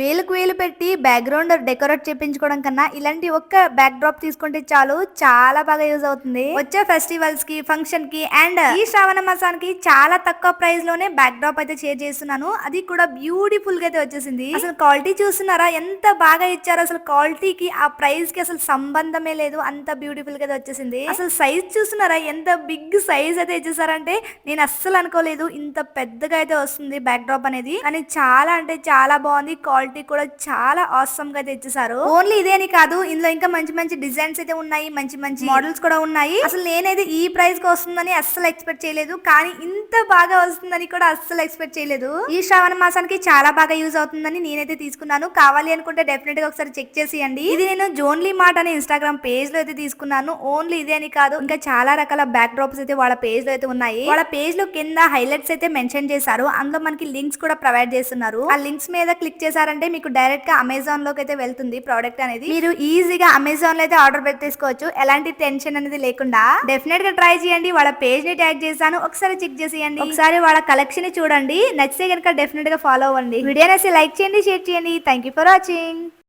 వేలకు వేలు పెట్టి బ్యాక్గ్రౌండ్ డెకరేట్ చేపించుకోవడం కన్నా ఇలాంటి ఒక్క బ్యాక్ డ్రాప్ తీసుకుంటే చాలు చాలా బాగా యూజ్ అవుతుంది. వచ్చే ఫెస్టివల్స్కి ఫంక్షన్కి అండ్ ఈ శ్రావణ మాసానికి చాలా తక్కువ ప్రైస్లోనే బ్యాక్ డ్రాప్ అయితే షేర్ చేస్తున్నాను. అది కూడా బ్యూటిఫుల్గా అయితే వచ్చేసింది. అసలు క్వాలిటీ చూస్తున్నారా? ఎంత బాగా ఇచ్చారో? అసలు క్వాలిటీకి ఆ ప్రైస్కి అసలు సంబంధమే లేదు. అంత బ్యూటిఫుల్గా వచ్చేసింది. అసలు సైజ్ చూస్తున్నారా? ఎంత బిగ్ సైజ్ అయితే ఇచ్చేసారంటే నేను అస్సలు అనుకోలేదు. ఇంత పెద్దగా అయితే వస్తుంది బ్యాక్ డ్రాప్ అనేది. కానీ చాలా అంటే చాలా బాగుంది. క్వాలిటీ కూడా చాలా ఆసమ్గా తెచ్చేసారు ఓన్లీ ఇదే అని కాదు ఇందులో ఇంకా మంచి మంచి డిజైన్స్ అయితే ఉన్నాయి మంచి మంచి మోడల్స్ కూడా ఉన్నాయి. అసలు నేనైతే ఈ ప్రైస్కి వస్తుందని అస్సలు ఎక్స్పెక్ట్ చేయలేదు కానీ ఇంత బాగా వస్తుందని కూడా అస్సలు ఎక్స్పెక్ట్ చేయలేదు. ఈ శ్రావణ మాసానికి చాలా బాగా యూజ్ అవుతుందని నేనైతే తీసుకున్నాను. కావాలి అనుకుంటే డెఫినెట్గా ఒకసారి చెక్ చేసేయండి. ఇది నేను జోన్లీ మార్ట్ అనే ఇన్స్టాగ్రామ్ పేజ్లో అయితే తీసుకున్నాను. ఓన్లీ ఇదే అని కాదు ఇంకా చాలా రకాల బ్యాక్ డ్రాప్స్ అయితే వాళ్ళ పేజ్లో అయితే ఉన్నాయి. వాళ్ళ పేజ్లో కింద హైలైట్స్ అయితే మెన్షన్ చేశారు. అందులో మనకి లింక్స్ కూడా ప్రొవైడ్ చేస్తున్నారు. ఆ లింక్స్ మీద క్లిక్ చేశారంటే మీకు డైరెక్ట్గా అమెజాన్లోకి అయితే వెళ్తుంది ప్రోడక్ట్ అనేది. మీరు ఈజీగా అమెజాన్లో అయితే ఆర్డర్ పెట్టేసుకోవచ్చు. ఎలాంటి టెన్షన్ అనేది లేకుండా. డెఫినెట్గా ట్రై చేయండి. వాళ్ళ పేజ్ని ట్యాగ్ చేశాను. ఒకసారి చెక్ చేసేయండి. ఒకసారి వాళ్ళ కలెక్షన్ని చూడండి. నచ్చితే కనుక డెఫినెట్గా ఫాలో అవ్వండి. వీడియో లైక్ చేయండి షేర్ చేయండి. Thank you for watching